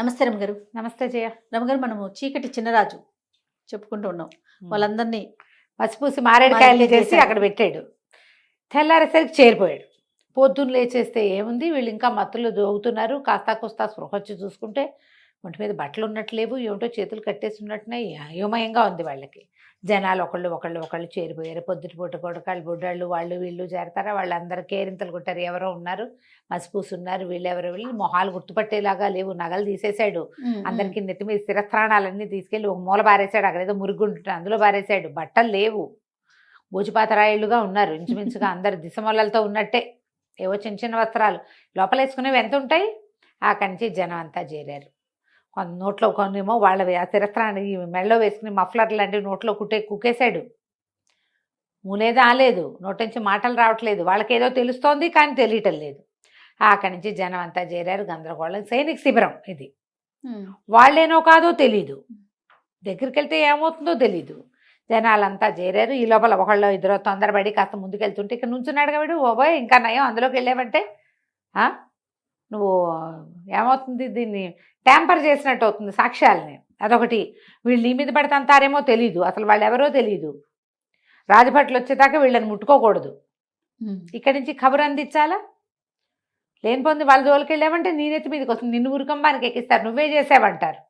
నమస్తే రమగారు. నమస్తే జయ. రమగారు మనము చీకటి చిన్నరాజు చెప్పుకుంటూ ఉన్నాం. వాళ్ళందరినీ పసిపూసి మారేడుకాయలు చేసి. అక్కడ పెట్టాడు. తెల్లారేసరికి చేరిపోయాడు. పొద్దున్న లేచేస్తే ఏముంది? వీళ్ళు ఇంకా మత్తులు దోగుతున్నారు. కాస్తా కుస్తా స్పృహ వచ్చి చూసుకుంటే ఒంటి మీద బట్టలు ఉన్నట్లేవు ఏమిటో చేతులు కట్టేసి ఉన్నట్టున్నాయి. అయోమయంగా ఉంది వాళ్ళకి. జనాలు ఒకళ్ళు ఒకళ్ళు ఒకళ్ళు చేరిపోయారు. పొద్దుటి పూట కొడకాళ్ళు బుడ్డాళ్ళు వాళ్ళు వీళ్ళు చేరతారా? వాళ్ళందరూ కేరింతలు కొట్టారు. ఎవరో ఉన్నారు మసిపూసి ఉన్నారు. వీళ్ళు ఎవరో వీళ్ళు మొహాలు గుర్తుపట్టేలాగా లేవు. నగలు తీసేశాడు. అందరికి నెత్తి మీద స్థిరస్థానాలన్నీ తీసుకెళ్ళి ఒక మూల బారేశాడు అక్కడ ఏదో మురుగుంటుంది అందులో బారేశాడు బట్టలు లేవు. భూజిపాతరాయిళ్ళుగా ఉన్నారు. ఇంచుమించుగా అందరు దిశమొల్లలతో ఉన్నట్టే. ఏవో చిన్న చిన్న వస్త్రాలు. లోపల వేసుకునేవి ఎంత ఉంటాయి? అక్కడి నుంచి జనం అంతా చేరారు. నోట్లో కొన్నేమో వాళ్ళ ఆ ఈ మెడలో వేసుకుని మఫ్లర్ లాంటివి నోట్లో కుట్టే కుక్కేశాడు. మూలేదా ఆలేదు నోటి నుంచి మాటలు రావట్లేదు. వాళ్ళకి ఏదో తెలుస్తోంది కానీ తెలియటం లేదు. అక్కడి నుంచి జనం అంతా చేరారు గందరగోళం సైనిక శిబిరం ఇది. వాళ్ళేనో కాదో తెలీదు. దగ్గరికి వెళ్తే ఏమవుతుందో తెలీదు. జనాలంతా చేరారు. ఈ లోపల ఒకళ్ళు ఇద్దరు తొందరపడి కాస్త ముందుకెళ్తుంటే ఇక్కడ నుంచున్నాడు కాబట్టి ఓబోయ్ ఇంకా నయం అందులోకి వెళ్ళావంటే? ఆ? నువ్వు ఏమవుతుంది? దీన్ని ట్యాంపర్ చేసినట్టు అవుతుంది సాక్ష్యాలని. అదొకటి. వీళ్ళు నీ మీద పడుతుంటారేమో తెలీదు. అసలు వాళ్ళు ఎవరో తెలీదు. రాజభట్లు వచ్చేదాకా వీళ్ళని ముట్టుకోకూడదు. ఇక్కడి నుంచి ఖబర్ అందించాలా? లేని పొంది వాళ్ళ జోలికి వెళ్ళామంటే నీ నెత్తి మీదకి వస్తుంది. నిన్ను ఉరికంబానికి ఎక్కిస్తారు. నువ్వే చేసావంటారు.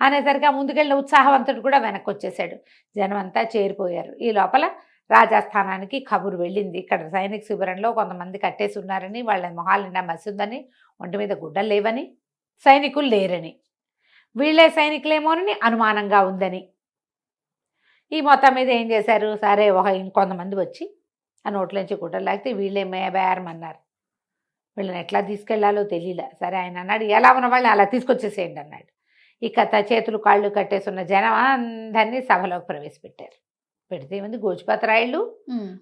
అనేసరికి ఆ ముందుకెళ్ళిన ఉత్సాహవంతుడు కూడా వెనక్కి వచ్చేసాడు జనం అంతా చేరిపోయారు. ఈ లోపల రాజస్థానానికి కబురు వెళ్ళింది. ఇక్కడ సైనిక శిబిరంలో కొంతమంది కట్టేసి ఉన్నారని వాళ్ళ మొహాలు నిండా మసిందని ఒంటి మీద గుడ్డలు లేవని సైనికులు లేరని. వీళ్ళే సైనికులేమోనని అనుమానంగా ఉందని. ఈ మొత్తం మీద ఏం చేశారు? సరే ఒక ఇంకొంతమంది వచ్చి ఆ నోట్లోంచి గుడ్డలు లాగితే వీళ్ళే మేబేరమన్నారు వీళ్ళని ఎట్లా తీసుకెళ్ళాలో తెలియలే సరే ఆయన అన్నాడు ఎలా ఉన్న వాళ్ళని అలా తీసుకొచ్చేసేయండి అన్నాడు. ఇక చేతులు కాళ్ళు కట్టేసున్న జనం అందరినీ సభలోకి ప్రవేశపెట్టారు. పెడితే ఏముంది? గోచిపత్రాయిళ్ళు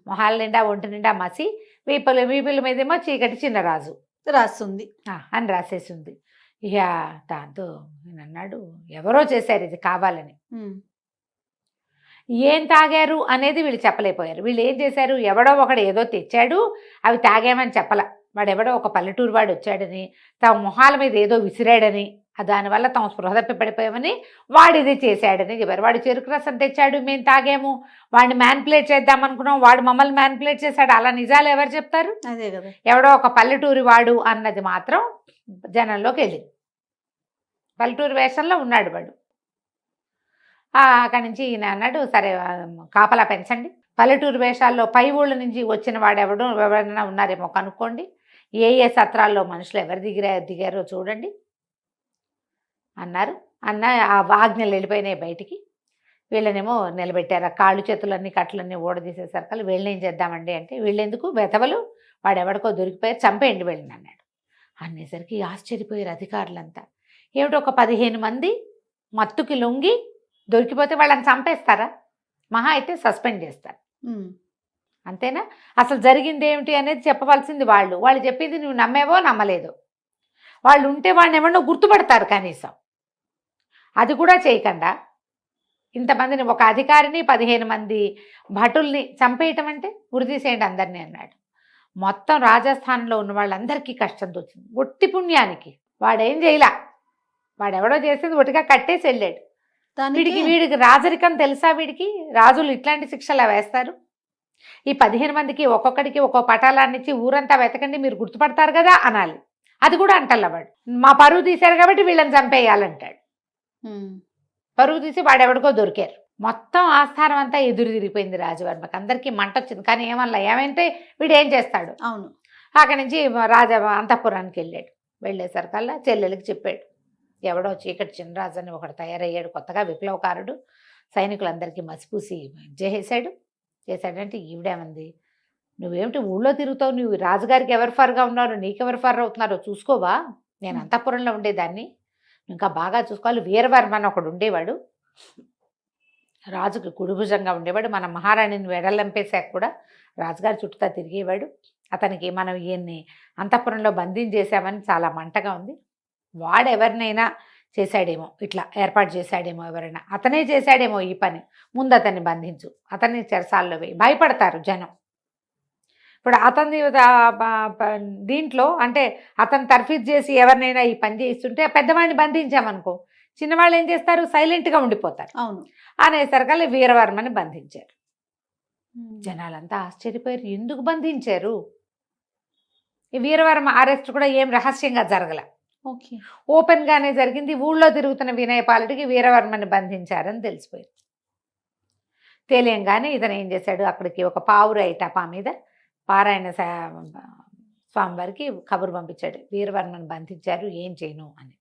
మొహాల నిండా ఒంటి నిండా మసి వీపుల వీపుల మీదేమో చీకటి చిన్నరాజు రాస్తుంది. ఆ, అని రాసేసింది. ఇక దాంతో నేను అన్నాడు ఎవరో చేశారు ఇది కావాలని. ఏం తాగారు అనేది వీళ్ళు చెప్పలేకపోయారు. వీళ్ళు ఏం చేశారు? ఎవడో ఒకడు ఏదో తెచ్చాడు అవి తాగామని చెప్పల. వాడు ఎవడో ఒక పల్లెటూరు వాడు వచ్చాడని తమ మొహాల మీద ఏదో విసిరాడని దానివల్ల తమ స్పృహ తప్పి పడిపోయామని వాడు ఇది చేశాడని చెప్పారు. వాడు చెరుకు రసం తెచ్చాడు మేము తాగాము. వాడిని మ్యాన్పులేట్ చేద్దాం అనుకున్నాం. వాడు మమ్మల్ని మ్యాన్పులేట్ చేశాడు. అలా నిజాలు ఎవరు చెప్తారు? అదే కదా. ఎవడో ఒక పల్లెటూరి వాడు అన్నది మాత్రం జనంలోకి వెళ్ళింది. పల్లెటూరు వేషంలో ఉన్నాడు వాడు. అక్కడి నుంచి ఈయన అన్నాడు సరే కాపలా పెంచండి. పల్లెటూరు వేషాల్లో పై ఊళ్ళ నుంచి వచ్చిన వాడు ఎవడు ఎవరైనా ఉన్నారేమో కనుక్కోండి. ఏ ఏ సత్రాల్లో మనుషులు ఎవరు దిగిరా దిగారో చూడండి. అన్నారు. అన్న ఆ ఆజ్ఞలు వెళ్ళిపోయినాయి బయటికి. వీళ్ళనేమో నిలబెట్టారు. ఆ కాళ్ళు చేతులన్నీ కట్లన్నీ ఊడదీసేసరికి వీళ్ళని ఏం చేద్దామండి అంటే వీళ్ళెందుకు? బెతవలు వాడు ఎవడికో దొరికిపోయారు. చంపేయండి వెళ్ళిన అన్నాడు. అనేసరికి ఆశ్చర్యపోయారు అధికారులంతా. ఏమిటి ఒక పదిహేను మంది మత్తుకి లొంగి దొరికిపోతే వాళ్ళని చంపేస్తారా? మహా అయితే సస్పెండ్ చేస్తారు. అంతేనా? అసలు జరిగింది ఏమిటి అనేది చెప్పవలసింది వాళ్ళు. వాళ్ళు చెప్పింది నువ్వు నమ్మేవో నమ్మలేదో. వాళ్ళు ఉంటే వాళ్ళని ఎవరినో గుర్తుపడతారు కనీసం. అది కూడా చేయకుండా? ఇంతమందిని ఒక అధికారిని పదిహేను మంది భటుల్ని చంపేయటం అంటే ఉరితీసేయండి అందరినీ అన్నాడు. మొత్తం రాజస్థాన్లో ఉన్న వాళ్ళందరికీ కష్టం వచ్చింది ఒట్టి పుణ్యానికి. వాడేం చేయలా. వాడెవడో చేసేది ఒట్టిగా కట్టేసి వెళ్ళాడు. వీడికి దానికి వీడికి రాజరికం తెలుసా వీడికి? రాజులు ఇట్లాంటి శిక్షలు వేస్తారు? ఈ పదిహేను మందికి ఒక్కొక్కడికి ఒక్కో పటాలాన్ని ఇచ్చి ఊరంతా వెతకండి మీరు గుర్తుపడతారు కదా అనాలి. అది కూడా అంటల్లా వాడు. మా పరువు తీశారు కాబట్టి వీళ్ళని చంపేయాలంటాడు. పరువు తీసి వాడెవడికో దొరికారు. మొత్తం ఆస్థానం అంతా ఎదురు తిరిగిపోయింది రాజవర్మకి. అందరికీ మంట వచ్చింది. కానీ ఏమన్నా ఏమైతే వీడు ఏం చేస్తాడు? అవును. అక్కడి నుంచి రాజ అంతఃపురానికి వెళ్ళాడు. వెళ్ళేసరికల్లా చెల్లెలకి చెప్పాడు. ఎవడో చీకటి చిన్నరాజు అని ఒకడు తయారయ్యాడు. కొత్తగా విప్లవకారుడు. సైనికులందరికీ మసిపూసి చేసేసాడు చేశాడంటే ఈవిడేమంది? నువ్వేమిటి ఊళ్ళో తిరుగుతావు? నువ్వు రాజుగారికి ఎవరు ఫర్గా ఉన్నారో? నీకెవరు ఫర్ అవుతున్నారో చూసుకోవా? నేను అంతఃపురంలో ఉండేదాన్ని. ఇంకా బాగా చూసుకోవాలి. వీరవర్మ అని ఒకడు ఉండేవాడు. రాజుకి కుడిభుజంగా ఉండేవాడు. మన మహారాణిని వెడలంపేశాక కూడా రాజుగారి చుట్టూతా తిరిగేవాడు. అతనికి మనం ఈయన్ని అంతఃపురంలో బంధించేశామని చాలా మంటగా ఉంది. వాడెవరినైనా చేశాడేమో ఇట్లా ఏర్పాటు చేశాడేమో ఎవరైనా. అతనే చేశాడేమో ఈ పని. ముందు అతన్ని బంధించు. అతన్ని చెరసాల్లో వేయి. భయపడతారు జనం. ఇప్పుడు అతని దీంట్లో అంటే అతను తర్ఫీజ్ చేసి ఎవరినైనా ఈ పని చేయిస్తుంటే ఆ పెద్దవాడిని బంధించామనుకో చిన్నవాళ్ళు ఏం చేస్తారు? సైలెంట్గా ఉండిపోతారు. అవును. అనేసరికల్లా వీరవర్మని బంధించారు. జనాలంతా ఆశ్చర్యపోయారు. ఎందుకు బంధించారు? ఈ వీరవర్మ అరెస్ట్ కూడా ఏం రహస్యంగా జరగల. ఓకే. ఓపెన్ గానే జరిగింది. ఊళ్ళో తిరుగుతున్న వినయపాలుడికి వీరవర్మని బంధించారని తెలిసిపోయింది. తెలియంగానే ఇతను ఏం చేశాడు? అక్కడికి ఒక పావురాయి టపా మీద పారాయణ స్వామివారికి కబురు పంపించాడు. వీరవర్మని బంధించారు ఏం చేయను అని.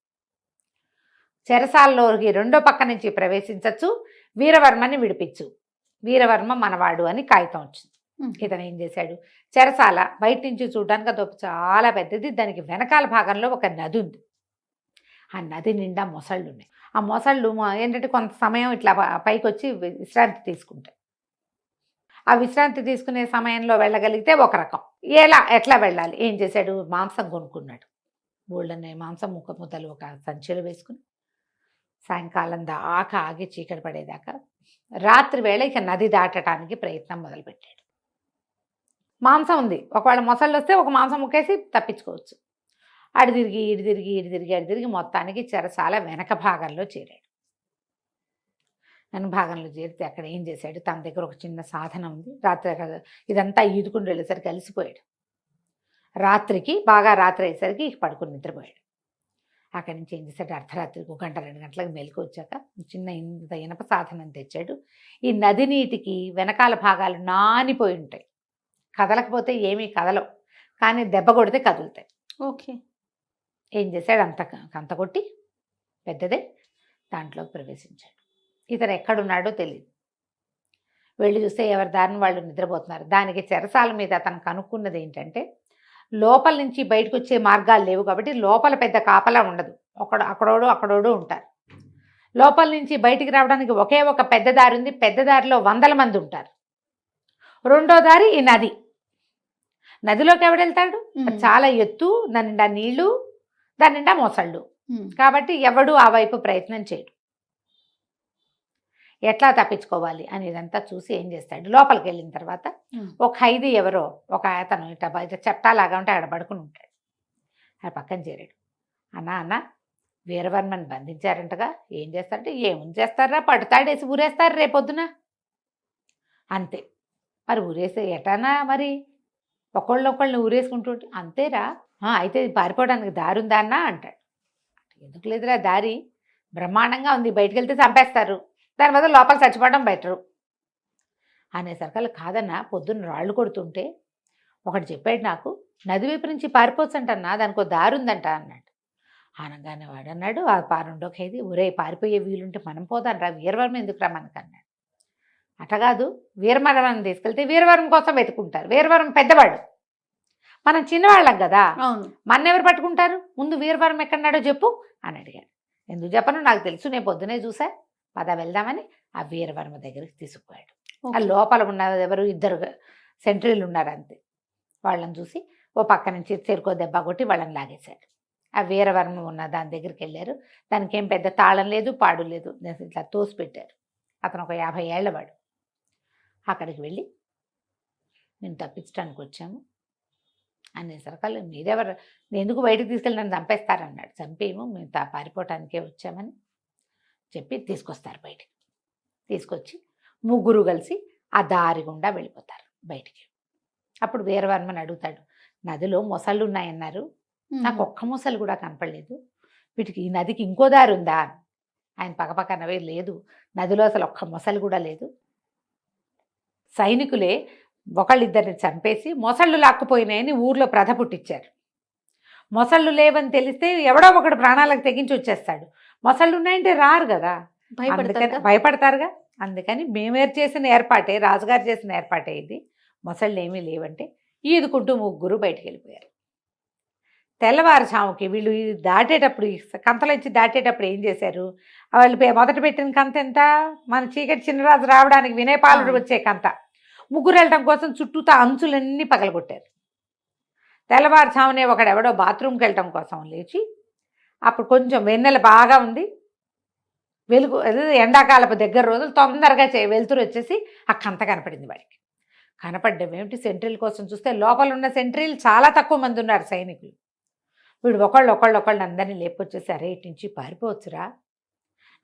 చెరసాల్లోకి రెండో పక్క నుంచి ప్రవేశించచ్చు వీరవర్మని విడిపించు. వీరవర్మ మనవాడు అని కాగితం వచ్చింది. ఇతను ఏం చేశాడు? చెరసాల బయట నుంచి చూడడానికి అదొక చాలా పెద్దది దానికి వెనకాల భాగంలో ఒక నది ఉంది. ఆ నది నిండా మొసళ్ళు ఉన్నాయి ఆ మొసళ్ళు ఏంటంటే కొంత సమయం ఇట్లా పైకి వచ్చి విశ్రాంతి తీసుకుంటాయి. ఆ విశ్రాంతి తీసుకునే సమయంలో వెళ్ళగలిగితే ఒక రకం. ఎలా ఎట్లా వెళ్ళాలి? ఏం చేశాడు? మాంసం కొనుక్కున్నాడు. బోళ్ళనే మాంసం ముక్క ముద్దలు ఒక సంచిలో వేసుకుని సాయంకాలం దాకా ఆగి చీకటి పడేదాకా రాత్రి వేళ ఇక నది దాటడానికి ప్రయత్నం మొదలుపెట్టాడు. మాంసం ఉంది. ఒకవేళ మొసళ్ళు వస్తే ఒక మాంసం ముక్కేసి తప్పించుకోవచ్చు. అడి తిరిగి ఇడి తిరిగి ఇడి తిరిగి అడి తిరిగి మొత్తానికి చెరసాల వెనక భాగంలో చేరాడు. వెనక భాగంలో చేరితే అక్కడ ఏం చేశాడు? తన దగ్గర ఒక చిన్న సాధన ఉంది. రాత్రి అక్కడ ఇదంతా ఈదుకుని వెళ్ళేసరికి అలసిపోయాడు. రాత్రికి బాగా రాత్రి అయ్యేసరికి పడుకుని నిద్రపోయాడు. అక్కడి నుంచి ఏం చేశాడు? అర్ధరాత్రికి ఒక గంట రెండు గంటలకు మెలకు వచ్చాక చిన్న ఇంత ఇనప సాధనం తెచ్చాడు. ఈ నది నీటికి వెనకాల భాగాలు నానిపోయి ఉంటాయి. కదలకపోతే ఏమీ కదలవు. కానీ దెబ్బ కొడితే కదులుతాయి. ఓకే. ఏం చేశాడు? అంత అంత కొట్టి పెద్దదే దాంట్లో ప్రవేశించాడు. ఇతను ఎక్కడున్నాడో తెలియదు వెళ్ళి చూస్తే ఎవరి దారిని వాళ్ళు నిద్రపోతున్నారు. దానికి చెరసాల మీద అతను కనుక్కున్నది ఏంటంటే లోపల నుంచి బయటకు వచ్చే మార్గాలు లేవు కాబట్టి లోపల పెద్ద కాపలా ఉండదు. ఒకడు అక్కడోడు అక్కడోడు ఉంటారు. లోపల నుంచి బయటికి రావడానికి ఒకే ఒక పెద్ద దారి ఉంది. పెద్ద దారిలో వందల మంది ఉంటారు. రెండో దారి ఈ నది. నదిలోకి ఎవడెళ్తాడు చాలా ఎత్తు దాని నిండా నీళ్ళు దాని నిండా మొసళ్ళు. కాబట్టి ఎవడు ఆ వైపు ప్రయత్నం చేయడు. ఎట్లా తప్పించుకోవాలి అనేదంతా చూసి ఏం చేస్తాడు? లోపలికి వెళ్ళిన తర్వాత ఒక ఖైదీ ఎవరో ఒక అతను ఇట్లా చెప్తాలాగా ఉంటే ఆడ పడుకుని ఉంటాడు. ఆ పక్కన చేరాడు. అన్న అన్న వీరవర్మని బంధించారంటగా? ఏం చేస్తారంటే ఏముంది చేస్తారా? పడుతాడేసి ఊరేస్తారు రేపొద్దున. అంతే. మరి ఊరేసే ఎటానా మరి? ఒకళ్ళు ఒకళ్ళని ఊరేసుకుంటుంటే అంతేరా. "ఆ, అయితే పారిపోవడానికి దారి ఉందా అన్నా అంటాడు. ఎందుకు లేదురా దారి? బ్రహ్మాండంగా ఉంది. బయటికి వెళ్తే చంపేస్తారు. దాని బదులు లోపల చచ్చిపోవడం బెటరు. అనేసరికల్లా కాదన్నా పొద్దున్న రాళ్ళు కొడుతుంటే ఒకటి చెప్పాడు నాకు నది వైపు నుంచి పారిపోవచ్చంటన్నా దానికి ఒక దారి ఉందంట అన్నాడు. అనగానే వాడు అన్నాడు ఆ పారుండో ఖైదీ ఒరే పారిపోయే వీలుంటే మనం పోదాం రా వీరవర్మ ఎందుకురా మనకు అన్నాడు. అట కాదు వీరవరం తీసుకెళ్తే వీరవరం కోసం వెతుకుంటారు వీరవరం పెద్దవాడు మనం చిన్నవాళ్ళం కదా. మన ఎవరు పట్టుకుంటారు? ముందు వీరవరం ఎక్కడున్నాడో చెప్పు అని అడిగాడు. ఎందుకు చెప్పను? నాకు తెలుసు నేను పొద్దునే చూసా. పద వెళ్దామని ఆ వీరవర్మ దగ్గరికి తీసుకుపోయాడు. ఆ. లోపల ఉన్న ఎవరు? ఇద్దరు సెంట్రీలు ఉన్నారు అంతే. వాళ్ళని చూసి ఓ పక్క నుంచి చెరుకో దెబ్బ కొట్టి వాళ్ళని లాగేశాడు. ఆ వీరవర్మ ఉన్న దాని దగ్గరికి వెళ్ళారు. దానికి ఏం పెద్ద తాళం లేదు పాడు లేదు. ఇట్లా తోసి పెట్టారు అతను ఒక యాభై ఏళ్ళవాడు అక్కడికి వెళ్ళి నేను తప్పించడానికి వచ్చాము. అనేసరికల్లా మీరెవరు? నేను ఎందుకు బయటకు తీసుకెళ్ళి నన్ను చంపేస్తారన్నాడు. చంపేమో మేము తా- పారిపోవటానికే వచ్చామని చెప్పి తీసుకొస్తారు బయటికి. తీసుకొచ్చి ముగ్గురు కలిసి ఆ దారి గుండా వెళ్ళిపోతారు బయటికి. అప్పుడు వీరవర్మని అడుగుతాడు నదిలో మొసళ్ళు ఉన్నాయన్నారు. నాకు ఒక్క మొసలు కూడా కనపడలేదు. వీటికి ఈ నదికి ఇంకో దారి ఉందా? ఆయన పక్కపక్కనవే లేదు నదిలో అసలు ఒక్క మొసలు కూడా లేదు. సైనికులే ఒకళ్ళిద్దరిని చంపేసి మొసళ్ళు లాక్కుపోయినాయని ఊర్లో ప్రధ పుట్టించారు మొసళ్ళు లేవని తెలిస్తే ఎవడో ఒకడు ప్రాణాలకు తెగించి వచ్చేస్తాడు. మొసళ్ళు ఉన్నాయంటే రారు కదా. భయపడతారు అందుకని భయపడతారుగా. అందుకని మేమేరు చేసిన ఏర్పాటే రాజుగారు చేసిన ఏర్పాటే ఇది. మొసళ్ళు ఏమీ లేవంటే ఈదుకుంటూ ముగ్గురు బయటికి వెళ్ళిపోయారు తెల్లవారుజాముకి వీళ్ళు ఈ దాటేటప్పుడు కంతలోంచి దాటేటప్పుడు ఏం చేశారు? వాళ్ళు మొదట పెట్టిన కంత ఎంత? మన చీకటి చిన్నరాజు రావడానికి వినయపాలుడు. వచ్చే కంత. ముగ్గురు వెళ్ళటం కోసం చుట్టూతా అంచులన్నీ పగలగొట్టారు. తెల్లవారుజామునే ఒకడెవడో బాత్రూమ్కి వెళ్ళటం కోసం లేచి అప్పుడు కొంచెం వెన్నెల బాగా ఉంది. వెలుగు ఎండాకాలపు దగ్గర రోజులు తొందరగా చే వెలుతురు వచ్చేసి అక్కంత కనపడింది వాడికి. కనపడ్డం ఏమిటి? సెంట్రీల కోసం చూస్తే లోపల ఉన్న సెంట్రీలు చాలా తక్కువ మంది ఉన్నారు సైనికులు. వీడు ఒకళ్ళు ఒకళ్ళు ఒకళ్ళు అందరినీ లేపొచ్చేసి అరే ఇటు నుంచి పారిపోవచ్చురా.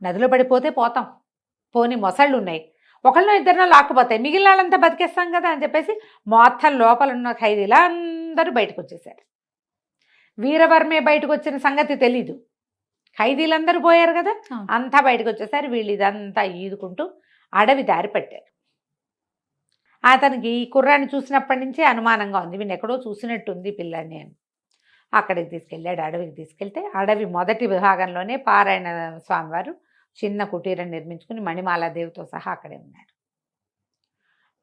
నదిలో పడిపోతే పోతాం. పోని మొసళ్ళు ఉన్నాయి. ఒకళ్ళనో ఇద్దరినో లాక్కుపోతాయి మిగిలిన వాళ్ళంతా బతికేస్తాం కదా అని చెప్పేసి మొత్తం లోపల ఉన్న ఖైదీలు అందరూ బయటకు వచ్చేసారు. వీరవర్మే బయటకు వచ్చిన సంగతి తెలీదు. ఖైదీలందరూ పోయారు కదా. అంతా బయటకు వచ్చేసారు వీళ్ళు ఇదంతా ఈదుకుంటూ అడవి దారి పట్టారు. అతనికి ఈ కుర్రాన్ని చూసినప్పటి నుంచే అనుమానంగా ఉంది. వీడిని ఎక్కడో చూసినట్టుంది పిల్లాన్ని అని. అక్కడికి తీసుకెళ్ళాడు. అడవికి తీసుకెళ్తే అడవి మొదటి విభాగంలోనే పారాయణ స్వామివారు చిన్న కుటీరం నిర్మించుకుని మణిమాలాదేవితో సహా అక్కడే ఉన్నాడు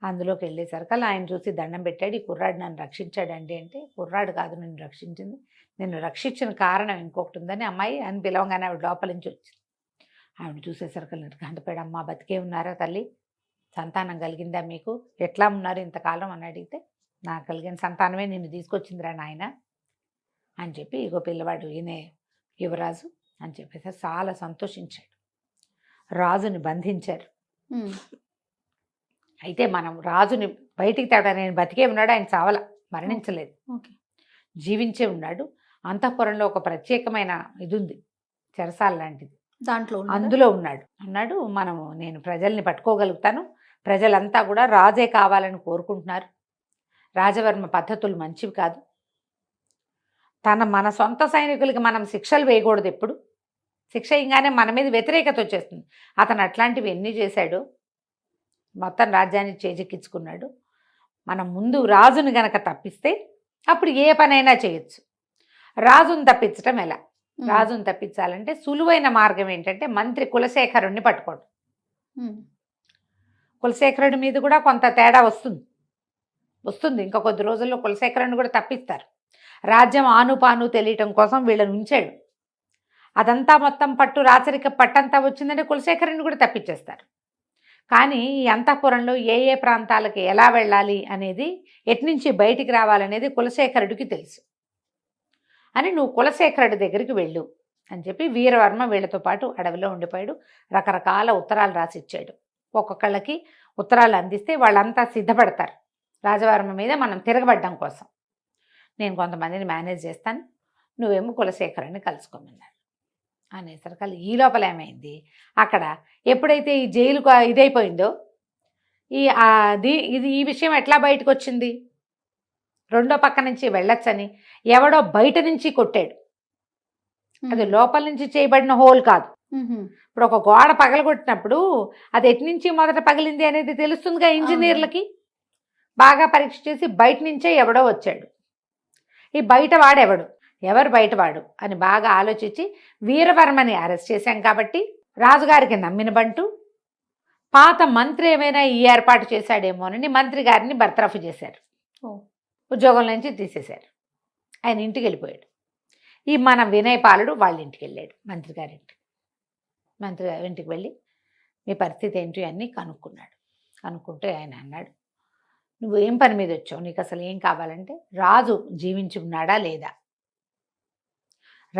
అందులోకి వెళ్ళేసరికల్లా ఆయన చూసి దండం పెట్టాడు. ఈ కుర్రాడు నన్ను రక్షించాడండి అంటే కుర్రాడు కాదు నన్ను రక్షించింది నేను రక్షించిన కారణం ఇంకొకటి ఉందని అమ్మాయి అని పిలవగానే ఆవిడ లోపల నుంచి వచ్చింది. ఆవిడ చూసేసరికి గంటపేడు అమ్మ బతికే ఉన్నారా తల్లి? సంతానం కలిగిందా మీకు? ఎట్లా ఉన్నారు ఇంతకాలం? అని అడిగితే నాకు కలిగిన సంతానమే నిన్ను తీసుకొచ్చిందిరా నాయన అని చెప్పి ఇగో పిల్లవాడు ఈయనే యువరాజు అని చెప్పేసి చాలా సంతోషించాడు. రాజుని బంధించారు. అయితే మనం రాజుని బయటికి తేడా నేను బతికే ఉన్నాడు ఆయన చావల మరణించలేదు. ఓకే. జీవించే ఉన్నాడు. అంతఃపురంలో ఒక ప్రత్యేకమైన ఇది ఉంది చెరసాల లాంటిది. దాంట్లో? అందులో ఉన్నాడు. అన్నాడు మనము నేను ప్రజల్ని పట్టుకోగలుగుతాను. ప్రజలంతా కూడా రాజే కావాలని కోరుకుంటున్నారు. రాజవర్మ పద్ధతులు మంచివి కాదు. తన మన సొంత సైనికులకి మనం శిక్షలు వేయకూడదు ఎప్పుడు. శిక్ష ఇంగానే మన మీద వ్యతిరేకత వచ్చేస్తుంది. అతను అట్లాంటివి ఎన్ని చేశాడు మొత్తం రాజ్యాన్ని చేజెక్కించుకున్నాడు. మనం ముందు రాజుని గనక తప్పిస్తే అప్పుడు ఏ పనైనా చేయొచ్చు. రాజుని తప్పించటం ఎలా. రాజుని తప్పించాలంటే సులువైన మార్గం ఏంటంటే మంత్రి కులశేఖరుణ్ణి పట్టుకోవడం. కులశేఖరుడి మీద కూడా కొంత తేడా వస్తుంది. వస్తుంది. ఇంకా కొద్ది రోజుల్లో కులశేఖరుని కూడా తప్పిస్తారు. రాజ్యం ఆనుపాను తెలియటం కోసం వీళ్ళని ఉంచాడు. అదంతా మొత్తం పట్టు రాచరిక పట్టంతా వచ్చిందంటే కులశేఖరుని కూడా తప్పించేస్తారు. కానీ ఈ అంతఃపురంలో ఏ ఏ ప్రాంతాలకి ఎలా వెళ్ళాలి అనేది ఎట్నుంచి బయటికి రావాలనేది కులశేఖరుడికి తెలుసు. అని నువ్వు కులశేఖరుడి దగ్గరికి వెళ్ళు అని చెప్పి వీరవర్మ వీళ్ళతో పాటు అడవిలో ఉండిపోయాడు. రకరకాల ఉత్తరాలు రాసి ఇచ్చాడు ఒక్కొక్కళ్ళకి ఉత్తరాలు అందిస్తే వాళ్ళంతా సిద్ధపడతారు. రాజవర్మ మీద మనం తిరగబడ్డం కోసం. నేను కొంతమందిని మేనేజ్ చేస్తాను. నువ్వేమో కులశేఖరుని కలుసుకోమన్నారు. అనేసరికి ఈ లోపల ఏమైంది? అక్కడ ఎప్పుడైతే ఈ జైలు ఇదైపోయిందో ఈ ఆ ది- ఇది ఈ విషయం ఎట్లా బయటకు వచ్చింది రెండో పక్క నుంచి వెళ్ళొచ్చని ఎవడో బయట నుంచి కొట్టాడు. అది లోపల నుంచి చేయబడిన హోల్ కాదు. ఇప్పుడు ఒక గోడ పగలగొట్టినప్పుడు అది ఎటు నుంచి మొదట పగిలింది అనేది తెలుస్తుందిగా ఇంజనీర్లకి? బాగా పరీక్ష చేసి బయట నుంచే ఎవడో వచ్చాడు. ఈ బయట వాడెవడు? ఎవరు బయటవాడు? అని బాగా ఆలోచించి వీరవర్మని అరెస్ట్ చేశాం కాబట్టి రాజుగారికి నమ్మిన బంటు పాత మంత్రి ఏమైనా ఈ ఏర్పాటు చేశాడేమోనని మంత్రి గారిని బర్తరఫ్ చేశారు. ఉద్యోగం నుంచి తీసేశారు. ఆయన ఇంటికి వెళ్ళిపోయాడు. ఈ మన వినయ్ పాలుడు వాళ్ళ ఇంటికి వెళ్ళాడు మంత్రి గారింటికి మంత్రి గారి ఇంటికి వెళ్ళి మీ పరిస్థితి ఏంటి అన్నీ కనుక్కున్నాడు. కనుక్కుంటే ఆయన అన్నాడు నువ్వు ఏం పని మీద వచ్చావు? నీకు అసలు ఏం కావాలంటే రాజు జీవించి ఉన్నాడా లేదా?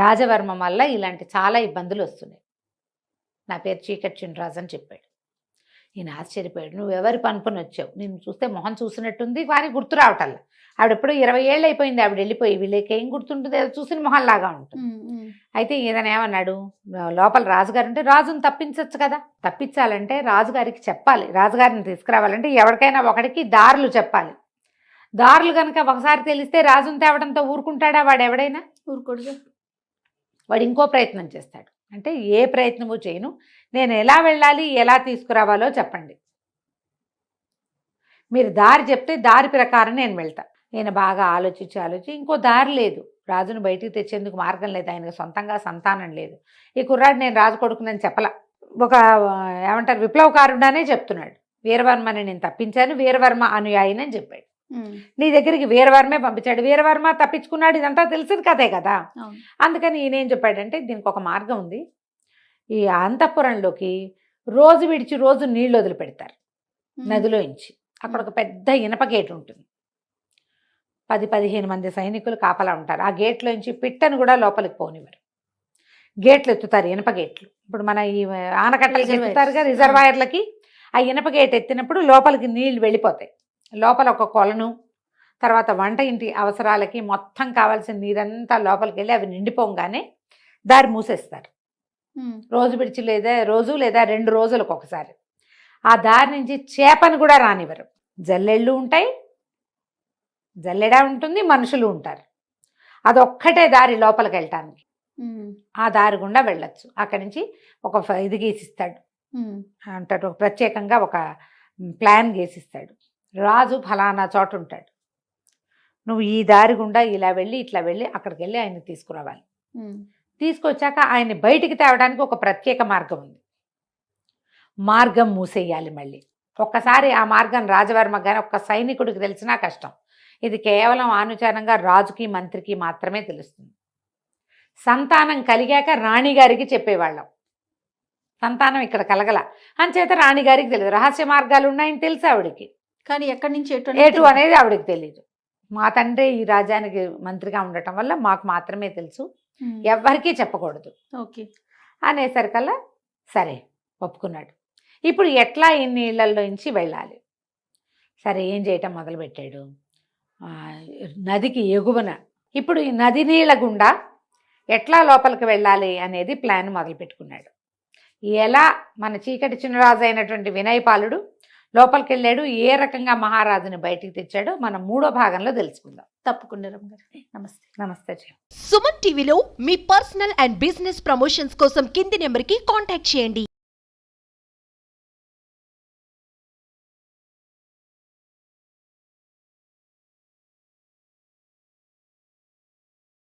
రాజవర్మం వల్ల ఇలాంటి చాలా ఇబ్బందులు వస్తున్నాయి. నా పేరు చీకటి చినరాజు అని చెప్పాడు. ఈయన ఆశ్చర్యపోయాడు. నువ్వు ఎవరి పనుకొని వచ్చావు? నేను చూస్తే మొహం చూసినట్టుంది కానీ గుర్తు రావటల్లా ఆవిడ ఎప్పుడు ఇరవై ఏళ్ళు అయిపోయింది ఆవిడ వెళ్ళిపోయి వీళ్ళకి ఏం గుర్తుంటుంది? చూసిన మొహంలాగా ఉంటుంది. అయితే ఈయన ఏమన్నాడు? లోపల రాజుగారు అంటే రాజుని తప్పించవచ్చు కదా. తప్పించాలంటే రాజుగారికి చెప్పాలి. రాజుగారిని తీసుకురావాలంటే ఎవరికైనా ఒకడికి దారులు చెప్పాలి. దారులు కనుక ఒకసారి తెలిస్తే రాజుని తేవడంతో ఊరుకుంటాడా వాడు ఎవడైనా ఊరుకోడుగా వాడు ఇంకో ప్రయత్నం చేస్తాడు. అంటే ఏ ప్రయత్నము చేయను. నేను ఎలా వెళ్ళాలి ఎలా తీసుకురావాలో చెప్పండి. మీరు దారి చెప్తే దారి ప్రకారం నేను వెళ్తా. నేను బాగా ఆలోచించి ఆలోచించి ఇంకో దారి లేదు. రాజును బయటికి తెచ్చేందుకు మార్గం లేదు. ఆయనకు సొంతంగా సంతానం లేదు. ఈ కుర్రాడు నేను రాజు కొడుకునని చెప్పలా. ఒక ఏమంటారు విప్లవకారుడానే చెప్తున్నాడు. వీరవర్మని నేను తప్పించాను వీరవర్మ అనుయాయినని చెప్పాడు. నీ దగ్గరికి వీరవర్మే పంపించాడు. వీరవర్మ తప్పించుకున్నాడు. ఇదంతా తెలిసిన కథే కదా. అవును. అందుకని ఈయన ఏం చెప్పాడంటే దీనికి ఒక మార్గం ఉంది. ఈ అంతఃపురంలోకి రోజు విడిచి రోజు నీళ్ళు వదిలిపెడతారు. నదిలో ఇంచి అక్కడ ఒక పెద్ద ఇనప గేట్ ఉంటుంది. పది పదిహేను మంది సైనికులు కాపలా ఉంటారు. ఆ గేట్లో నుంచి పిట్టను కూడా లోపలికి పోనివ్వరు. గేట్లు ఎత్తుతారు ఇనప గేట్లు. ఇప్పుడు మన ఈ ఆనకట్టలకి. ఎత్తుతారుగా రిజర్వాయర్లకి. ఆ ఇనప గేట్ ఎత్తినప్పుడు లోపలికి నీళ్ళు వెళ్ళిపోతాయి. లోపల ఒక కొలను తర్వాత వంట ఇంటి అవసరాలకి మొత్తం కావాల్సిన నీరంతా లోపలికి వెళ్ళి అవి నిండిపోగానే దారి మూసేస్తారు. రోజు విడిచి లేదా రోజు లేదా రెండు రోజులకు ఒకసారి. ఆ దారి నుంచి చేపను కూడా రానివ్వరు. జల్లెళ్ళు ఉంటాయి జల్లెడ ఉంటుంది మనుషులు ఉంటారు. అదొక్కటే దారి లోపలికి వెళ్ళటానికి ఆ దారి గుండా వెళ్ళొచ్చు. అక్కడి నుంచి ఒక ఇది గీసిస్తాడు. అంటాడు ప్రత్యేకంగా ఒక ప్లాన్ గీసిస్తాడు. రాజు ఫలానా చోట ఉంటాడు. నువ్వు ఈ దారి గుండా ఇలా వెళ్ళి ఇట్లా వెళ్ళి అక్కడికి వెళ్ళి ఆయన్ని తీసుకురావాలి. తీసుకొచ్చాక ఆయన్ని బయటికి తేవడానికి ఒక ప్రత్యేక మార్గం ఉంది. మార్గం మూసేయాలి మళ్ళీ. ఒక్కసారి ఆ మార్గం రాజవర్మ కానీ ఒక్క సైనికుడికి తెలిసినా కష్టం. ఇది కేవలం ఆనుచారంగా రాజుకి మంత్రికి మాత్రమే తెలుస్తుంది. సంతానం కలిగాక రాణిగారికి చెప్పేవాళ్ళం. సంతానం ఇక్కడ కలగల. అంచేత రాణిగారికి తెలియదు. రహస్య మార్గాలు ఉన్నాయని తెలుసు ఆవిడికి. కానీ ఎక్కడి నుంచి ఎటు తెలియదు. అనేది ఆవిడకి తెలియదు మా తండ్రి ఈ రాజ్యానికి మంత్రిగా ఉండటం వల్ల మాకు మాత్రమే తెలుసు. ఉమ్, ఎవ్వరికీ చెప్పకూడదు. ఓకే. అనేసరికల్లా సరే ఒప్పుకున్నాడు. ఇప్పుడు ఎట్లా ఈ నీళ్ళల్లోంచి వెళ్ళాలి? సరే ఏం చేయటం మొదలుపెట్టాడు? నదికి ఎగువన. ఇప్పుడు ఈ నది నీళ్ళ గుండా ఎట్లా లోపలికి వెళ్ళాలి అనేది ప్లాన్ మొదలుపెట్టుకున్నాడు. ఎలా మన చీకటి చిన్నరాజు అయినటువంటి వినయపాలుడు లోపలికి వెళ్ళాడు ఏ రకంగా మహారాజుని బయటికి తెచ్చాడో మనం మూడో భాగంలో తెలుసుకుందాం. తప్పకుండా నమస్తే. నమస్తే జయ. సుమన్ టీవీలో మీ పర్సనల్ అండ్ బిజినెస్ ప్రమోషన్స్ కోసం కింది నెంబర్కి కాంటాక్ట్ చేయండి.